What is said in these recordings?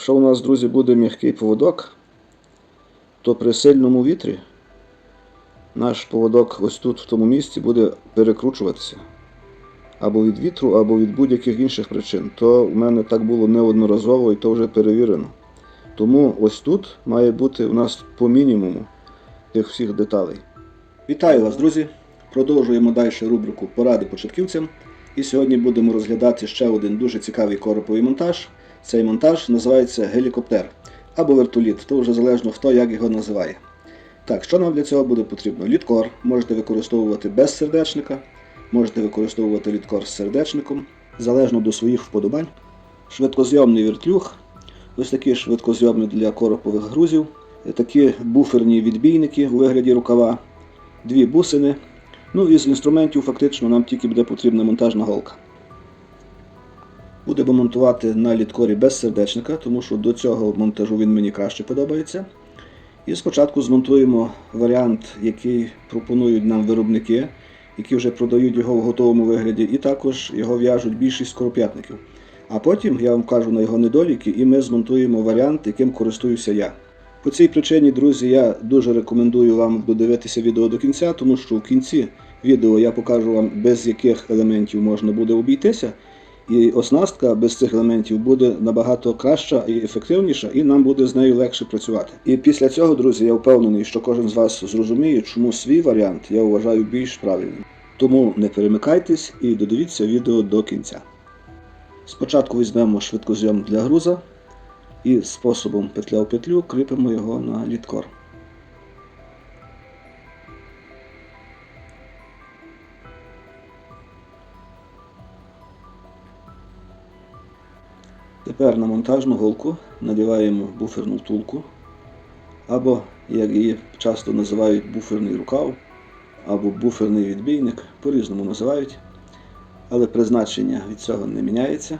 Якщо у нас, друзі, буде м'який поводок, то при сильному вітрі наш поводок ось тут, в тому місці, буде перекручуватися. Або від вітру, або від будь-яких інших причин. То в мене так було неодноразово і то вже перевірено. Тому ось тут має бути у нас по мінімуму тих всіх деталей. Вітаю вас, друзі! Продовжуємо далі рубрику Поради початківцям. І сьогодні будемо розглядати ще один дуже цікавий короповий монтаж. Цей монтаж називається гелікоптер або вертоліт, то вже залежно хто як його називає. Так, що нам для цього буде потрібно? Літкор можете використовувати без сердечника, можете використовувати літкор з сердечником, залежно до своїх вподобань. Швидкозйомний вертлюг, ось такі швидкозйомні для коропових грузів, такі буферні відбійники у вигляді рукава, дві бусини. Ну і з інструментів фактично нам тільки буде потрібна монтажна голка. Будемо монтувати на літкорі без сердечника, тому що до цього монтажу він мені краще подобається. І спочатку змонтуємо варіант, який пропонують нам виробники, які вже продають його в готовому вигляді, і також його в'яжуть більшість скороп'ятників. А потім я вам кажу на його недоліки, і ми змонтуємо варіант, яким користуюся я. По цій причині, друзі, я дуже рекомендую вам додивитися відео до кінця, тому що в кінці відео я покажу вам, без яких елементів можна буде обійтися. І оснастка без цих елементів буде набагато краща і ефективніша, і нам буде з нею легше працювати. І після цього, друзі, я впевнений, що кожен з вас зрозуміє, чому свій варіант я вважаю більш правильним. Тому не перемикайтесь і додивіться відео до кінця. Спочатку візьмемо швидкозйом для груза і способом петля в петлю кріпимо його на літкор. Тепер на монтажну голку надіваємо буферну втулку, або, як її часто називають, буферний рукав, або буферний відбійник, по-різному називають, але призначення від цього не міняється.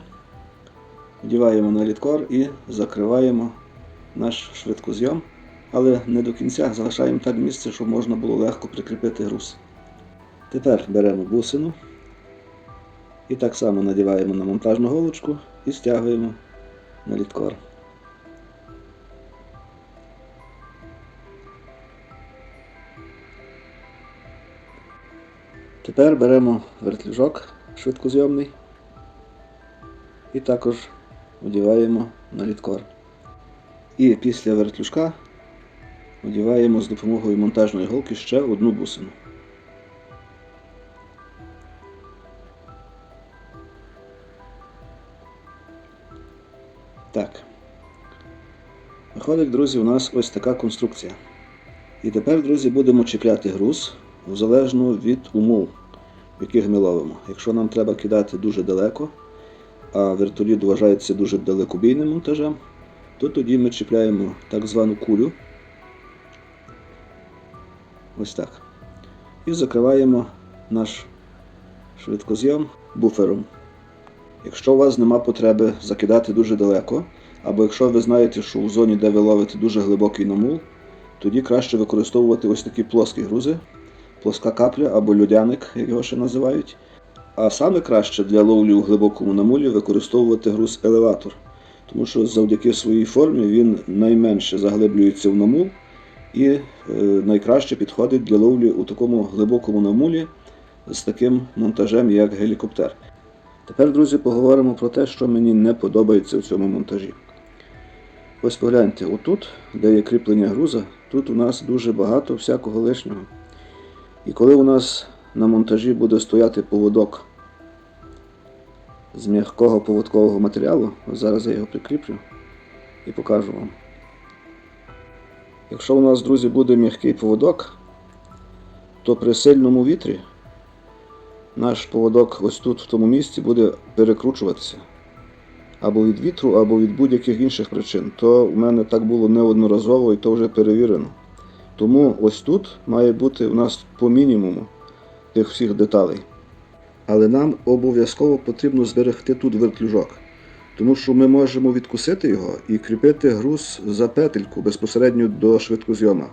Вдіваємо на літкор і закриваємо наш швидкозйом, але не до кінця залишаємо так місце, щоб можна було легко прикріпити груз. Тепер беремо бусину і так само надіваємо на монтажну голочку і стягуємо на літкор. Тепер беремо вертлюжок швидкозйомний і також одіваємо на літкор. І після вертлюжка одіваємо з допомогою монтажної голки ще одну бусину. Так. Виходить, друзі, у нас ось така конструкція. І тепер, друзі, будемо чіпляти груз залежно від умов, яких ми ловимо. Якщо нам треба кидати дуже далеко, а вертоліт вважається дуже далекобійним монтажем, то тоді ми чіпляємо так звану кулю. Ось так. І закриваємо наш швидкозйом буфером. Якщо у вас нема потреби закидати дуже далеко, або якщо ви знаєте, що у зоні, де ви ловите дуже глибокий намул, тоді краще використовувати ось такі плоскі грузи, плоска капля або льодяник, як його ще називають. А саме краще для ловлі у глибокому намулі використовувати груз елеватор, тому що завдяки своїй формі він найменше заглиблюється в намул і е, найкраще підходить для ловлі у такому глибокому намулі з таким монтажем, як гелікоптер. Тепер, друзі, поговоримо про те, що мені не подобається в цьому монтажі. Ось погляньте, отут, де є кріплення груза, тут у нас дуже багато всякого лишнього. І коли у нас на монтажі буде стояти поводок з м'якого поводкового матеріалу, зараз я його прикріплю і покажу вам. Якщо у нас, друзі, буде м'який поводок, то при сильному вітрі наш поводок ось тут, в тому місці, буде перекручуватися. Або від вітру, або від будь-яких інших причин. То в мене так було неодноразово і то вже перевірено. Тому ось тут має бути у нас по мінімуму тих всіх деталей. Але нам обов'язково потрібно зберегти тут вертлюжок. Тому що ми можемо відкусити його і кріпити груз за петельку безпосередньо до швидкозйома.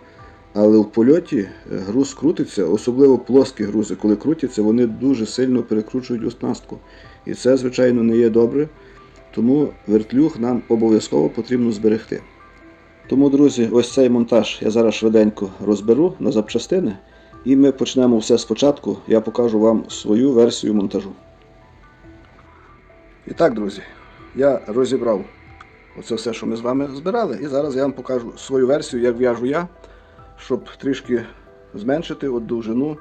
Але в польоті груз крутиться, особливо плоскі грузи, коли крутяться, вони дуже сильно перекручують оснастку. І це, звичайно, не є добре. Тому вертлюг нам обов'язково потрібно зберегти. Тому, друзі, ось цей монтаж я зараз швиденько розберу на запчастини, і ми почнемо все спочатку. Я покажу вам свою версію монтажу. І так, друзі, я розібрав оце все, що ми з вами збирали, і зараз я вам покажу свою версію, як в'яжу я, щоб трішки зменшити от довжину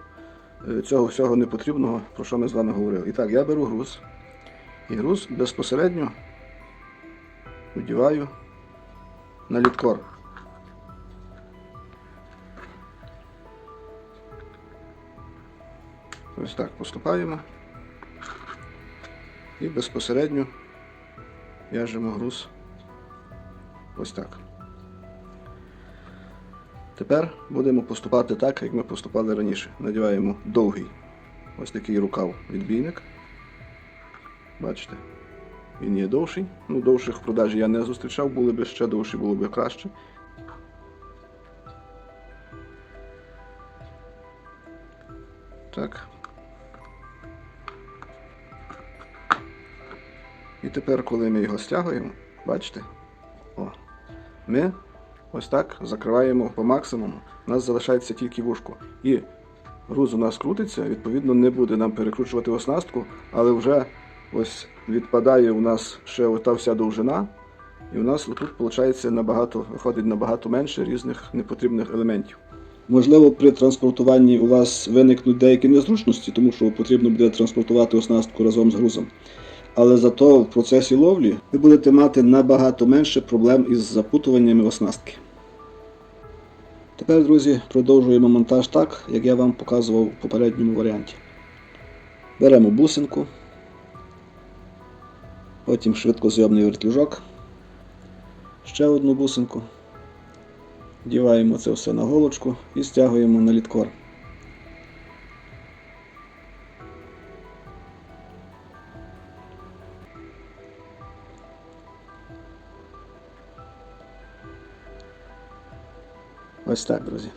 е, цього всього непотрібного, про що ми з вами говорили. І так, я беру груз. І груз безпосередньо одіваю на літкор. Ось так поступаємо. І безпосередньо в'яжемо груз ось так. Тепер будемо поступати так, як ми поступали раніше. Надіваємо довгий ось такий рукав відбійник. Бачите, він є довший. Ну, довших в продажі я не зустрічав, були б ще довші, було б краще. Так. І тепер, коли ми його стягуємо, бачите? О, ми ось так закриваємо по максимуму. У нас залишається тільки вушко. І груз у нас крутиться, відповідно, не буде нам перекручувати оснастку, але вже ось відпадає у нас ще ота вся довжина. І у нас тут виходить набагато, виходить набагато менше різних непотрібних елементів. Можливо, при транспортуванні у вас виникнуть деякі незручності, тому що потрібно буде транспортувати оснастку разом з грузом. Але зато в процесі ловлі ви будете мати набагато менше проблем із запутуваннями оснастки. Тепер, друзі, продовжуємо монтаж так, як я вам показував в попередньому варіанті. Беремо бусинку, потім швидкозйомний вертлюжок, ще одну бусинку, вдіваємо це все на голочку і стягуємо на літкор. Ось так, друзі.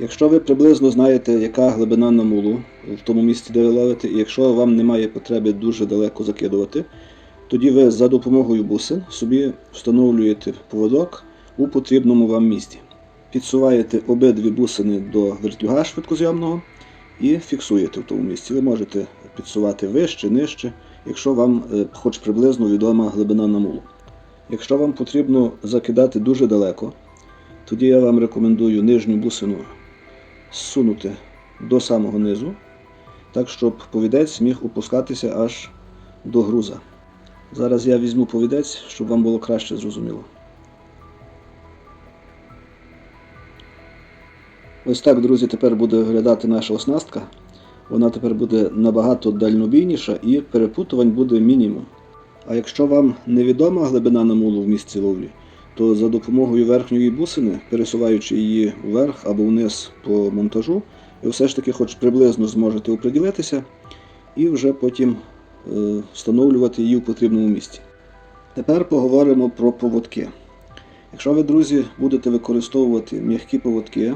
Якщо ви приблизно знаєте, яка глибина намулу в тому місці, де ви ловите, і якщо вам немає потреби дуже далеко закидувати, тоді ви за допомогою бусин собі встановлюєте поводок у потрібному вам місці. Підсуваєте обидві бусини до вертюга швидкозйомного і фіксуєте в тому місці. Ви можете підсувати вище, нижче, якщо вам е, хоч приблизно відома глибина намулу. Якщо вам потрібно закидати дуже далеко, тоді я вам рекомендую нижню бусину зсунути до самого низу, так щоб повідець міг опускатися аж до груза. Зараз я візьму повідець, щоб вам було краще зрозуміло. Ось так, друзі, тепер буде виглядати наша оснастка. Вона тепер буде набагато дальнобійніша і перепутувань буде мінімум. А якщо вам невідома глибина намулу в місці ловлі, то за допомогою верхньої бусини, пересуваючи її вверх або вниз по монтажу, ви все ж таки хоч приблизно зможете оприділитися і вже потім е, встановлювати її в потрібному місці. Тепер поговоримо про поводки. Якщо ви, друзі, будете використовувати м'які поводки,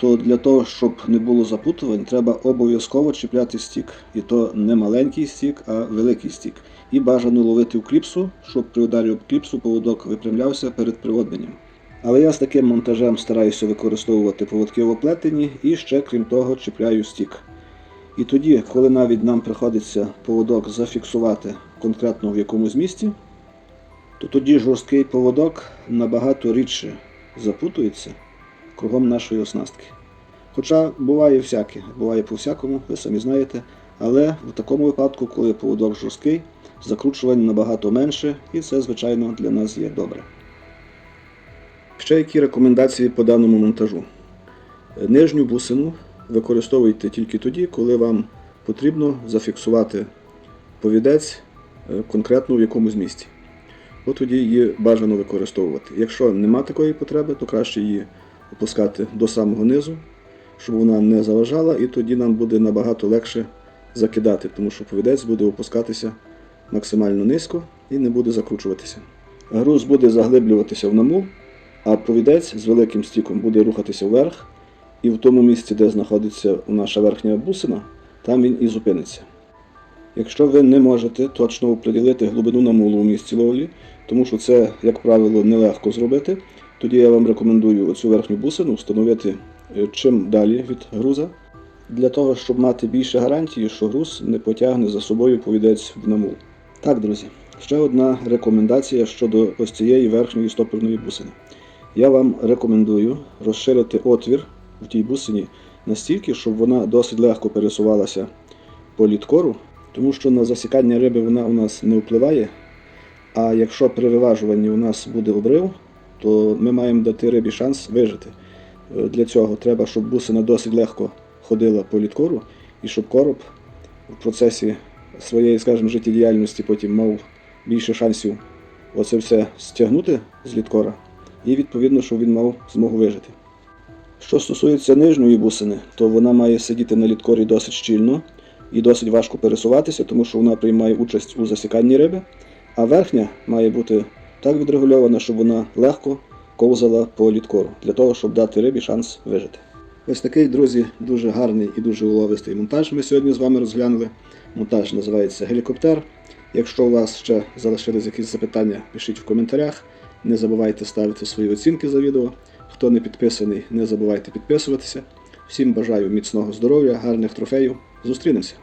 то для того, щоб не було запутувань, треба обов'язково чіпляти стік. І то не маленький стік, а великий стік. І бажано ловити в кліпсу, щоб при ударі об кліпсу поводок випрямлявся перед приводненням. Але я з таким монтажем стараюся використовувати поводки в оплетенні і ще, крім того, чіпляю стік. І тоді, коли навіть нам приходиться поводок зафіксувати конкретно в якомусь місці, то тоді жорсткий поводок набагато рідше запутується кругом нашої оснастки. Хоча буває всяке, буває по-всякому, ви самі знаєте, але в такому випадку, коли поводок жорсткий, закручувань набагато менше, і це, звичайно, для нас є добре. Ще які рекомендації по даному монтажу. Нижню бусину використовуйте тільки тоді, коли вам потрібно зафіксувати повідець е, конкретно в якомусь місці. От тоді її бажано використовувати. Якщо нема такої потреби, то краще її опускати до самого низу, щоб вона не заважала, і тоді нам буде набагато легше закидати, тому що повідець буде опускатися максимально низько і не буде закручуватися. Груз буде заглиблюватися в намул, а провідець з великим стіком буде рухатися вверх, і в тому місці, де знаходиться наша верхня бусина, там він і зупиниться. Якщо ви не можете точно оприділити глибину намулу у місці ловлі, тому що це, як правило, нелегко зробити, тоді я вам рекомендую оцю верхню бусину встановити е, чим далі від груза, для того, щоб мати більше гарантії, що груз не потягне за собою повідець в намул. Так, друзі, ще одна рекомендація щодо ось цієї верхньої стопорної бусини. Я вам рекомендую розширити отвір в тій бусині настільки, щоб вона досить легко пересувалася по літкору, тому що на засікання риби вона у нас не впливає. А якщо при виважуванні у нас буде обрив, то ми маємо дати рибі шанс вижити. Е, Для цього треба, щоб бусина досить легко ходила по літкору, і щоб короб в процесі своєї, скажімо, життєдіяльності потім мав більше шансів оце все стягнути з літкора, і відповідно, щоб він мав змогу вижити. Що стосується нижньої бусини, то вона має сидіти на літкорі досить щільно і досить важко пересуватися, тому що вона приймає участь у засіканні риби, а верхня має бути так відрегульована, щоб вона легко ковзала по літкору, для того, щоб дати рибі шанс вижити. Ось такий, друзі, дуже гарний і дуже уловистий монтаж ми сьогодні з вами розглянули. Монтаж називається гелікоптер. Якщо у вас ще залишились якісь запитання, пишіть в коментарях. Не забувайте ставити свої оцінки за відео. Хто не підписаний, не забувайте підписуватися. Всім бажаю міцного здоров'я, гарних трофеїв. Зустрінемося!